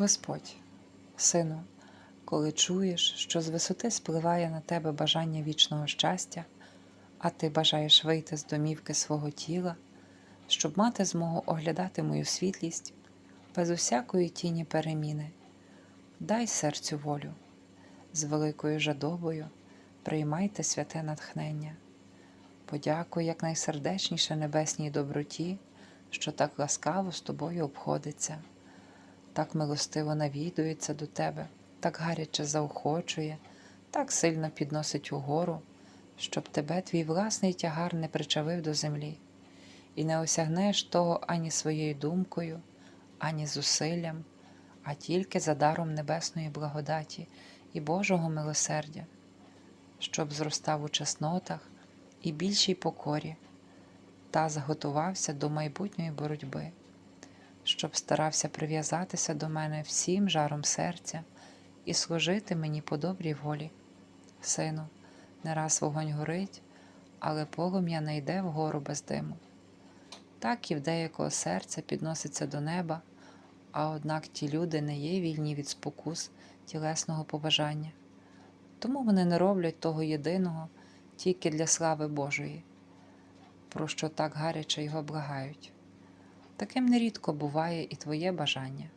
Господь, сину, коли чуєш, що з висоти спливає на тебе бажання вічного щастя, а ти бажаєш вийти з домівки свого тіла, щоб мати змогу оглядати мою світлість без усякої тіні переміни, дай серцю волю, з великою жадобою приймайте святе натхнення. Подякуй якнайсердечніше небесній доброті, що так ласкаво з тобою обходиться так милостиво навідується до тебе, так гаряче заохочує, так сильно підносить угору, щоб тебе твій власний тягар не причавив до землі, і не осягнеш того ані своєю думкою, ані зусиллям, а тільки за даром небесної благодаті і Божого милосердя, щоб зростав у чеснотах і більшій покорі, та зготувався до майбутньої боротьби щоб старався прив'язатися до мене всім жаром серця і служити мені по добрій волі. Сину, не раз вогонь горить, але полум'я не йде вгору без диму. Так і в деякого серця підноситься до неба, а однак ті люди не є вільні від спокус тілесного побажання. Тому вони не роблять того єдиного тільки для слави Божої, про що так гаряче його благають. Таким нерідко буває і твоє бажання,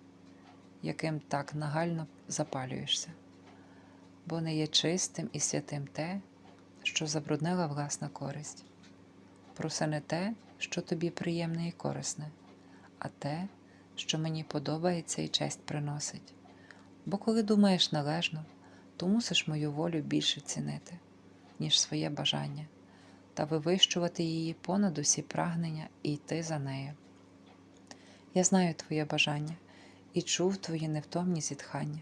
яким так нагально запалюєшся, бо не є чистим і святим те, що забруднила власна користь. Проси не те, що тобі приємне і корисне, а те, що мені подобається і честь приносить. Бо коли думаєш належно, то мусиш мою волю більше цінити, ніж своє бажання, та вивищувати її понад усі прагнення і йти за нею. Я знаю твоє бажання і чув твої невтомні зітхання.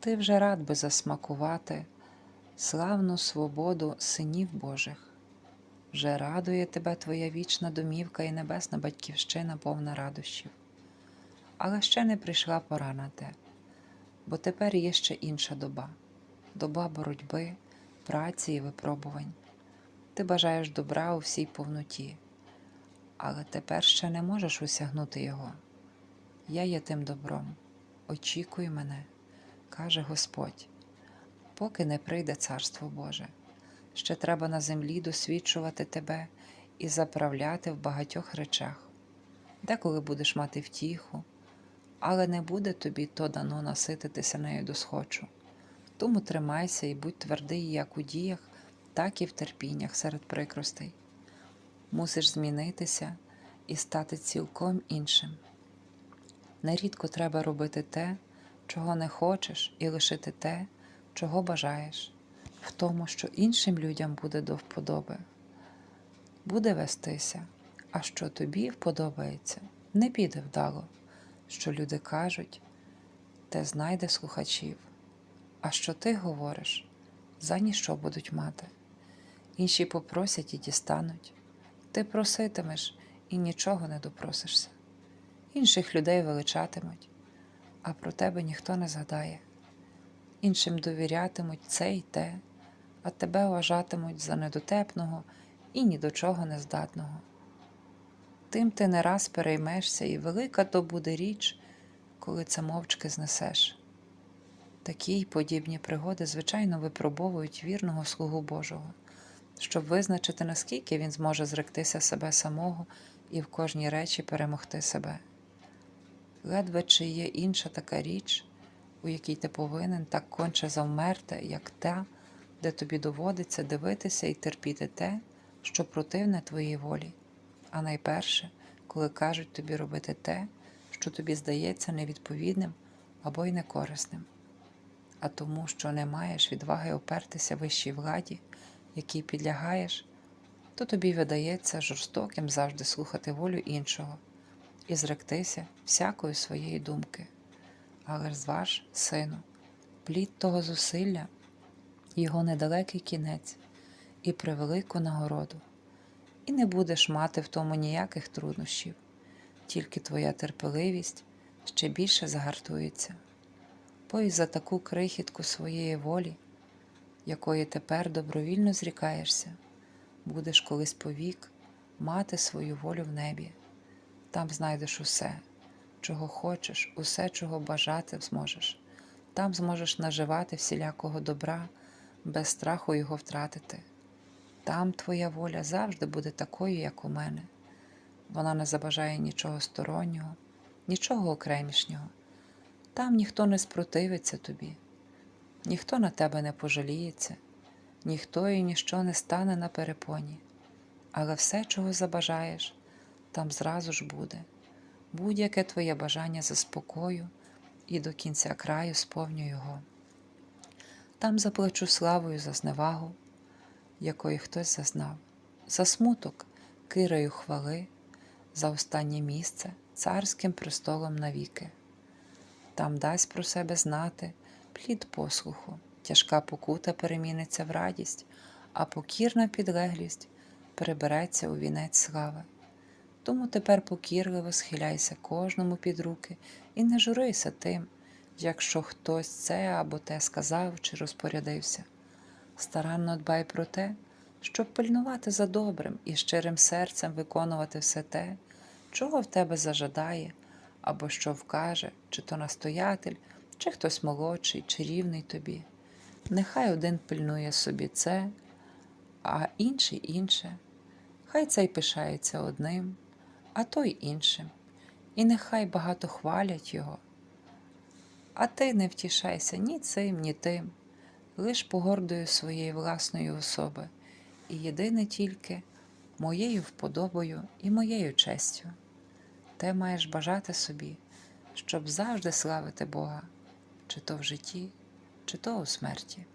Ти вже рад би засмакувати славну свободу синів Божих. Вже радує тебе твоя вічна домівка і небесна батьківщина повна радощів. Але ще не прийшла пора на те, бо тепер є ще інша доба доба боротьби, праці і випробувань. Ти бажаєш добра у всій повноті але тепер ще не можеш осягнути його. Я є тим добром, очікуй мене, каже Господь, поки не прийде Царство Боже. Ще треба на землі досвідчувати тебе і заправляти в багатьох речах, деколи будеш мати втіху, але не буде тобі то дано насититися нею досхочу. Тому тримайся і будь твердий як у діях, так і в терпіннях серед прикростей мусиш змінитися і стати цілком іншим. Нерідко треба робити те, чого не хочеш, і лишити те, чого бажаєш, в тому, що іншим людям буде до вподоби. Буде вестися, а що тобі вподобається, не піде вдало, що люди кажуть, те знайде слухачів, а що ти говориш, за ніщо будуть мати. Інші попросять і дістануть, ти проситимеш і нічого не допросишся. Інших людей величатимуть, а про тебе ніхто не згадає. Іншим довірятимуть це й те, а тебе вважатимуть за недотепного і ні до чого нездатного. Тим ти не раз переймешся, і велика то буде річ, коли це мовчки знесеш. Такі й подібні пригоди, звичайно, випробовують вірного слугу Божого щоб визначити, наскільки він зможе зректися себе самого і в кожній речі перемогти себе. Ледве чи є інша така річ, у якій ти повинен так конче завмерти, як та, де тобі доводиться дивитися і терпіти те, що противне твоїй волі, а найперше, коли кажуть тобі робити те, що тобі здається невідповідним або й некорисним, а тому, що не маєш відваги опертися вищій владі якій підлягаєш, то тобі видається жорстоким завжди слухати волю іншого і зректися всякої своєї думки. Але зваж, сину, плід того зусилля, його недалекий кінець і превелику нагороду, і не будеш мати в тому ніяких труднощів, тільки твоя терпеливість ще більше загартується, бо і за таку крихітку своєї волі якої тепер добровільно зрікаєшся, будеш колись повік мати свою волю в небі, там знайдеш усе, чого хочеш, усе, чого бажати зможеш. Там зможеш наживати всілякого добра, без страху його втратити. Там твоя воля завжди буде такою, як у мене. Вона не забажає нічого стороннього, нічого окремішнього. Там ніхто не спротивиться тобі, ніхто на тебе не пожаліється, ніхто і ніщо не стане на перепоні. Але все, чого забажаєш, там зразу ж буде. Будь-яке твоє бажання заспокою і до кінця краю сповню його. Там заплачу славою за зневагу, якої хтось зазнав, за смуток кирою хвали, за останнє місце царським престолом навіки. Там дасть про себе знати плід послуху, тяжка покута переміниться в радість, а покірна підлеглість перебереться у вінець слави. Тому тепер покірливо схиляйся кожному під руки і не журися тим, якщо хтось це або те сказав чи розпорядився. Старанно дбай про те, щоб пильнувати за добрим і щирим серцем виконувати все те, чого в тебе зажадає, або що вкаже, чи то настоятель, чи хтось молодший, чи рівний тобі. Нехай один пильнує собі це, а інший інше. Хай цей пишається одним, а той іншим, і нехай багато хвалять його. А ти не втішайся ні цим, ні тим, лиш погордою своєї власної особи, і єдине тільки моєю вподобою і моєю честю. Те маєш бажати собі, щоб завжди славити Бога, чи то в житті, чи то у смерті.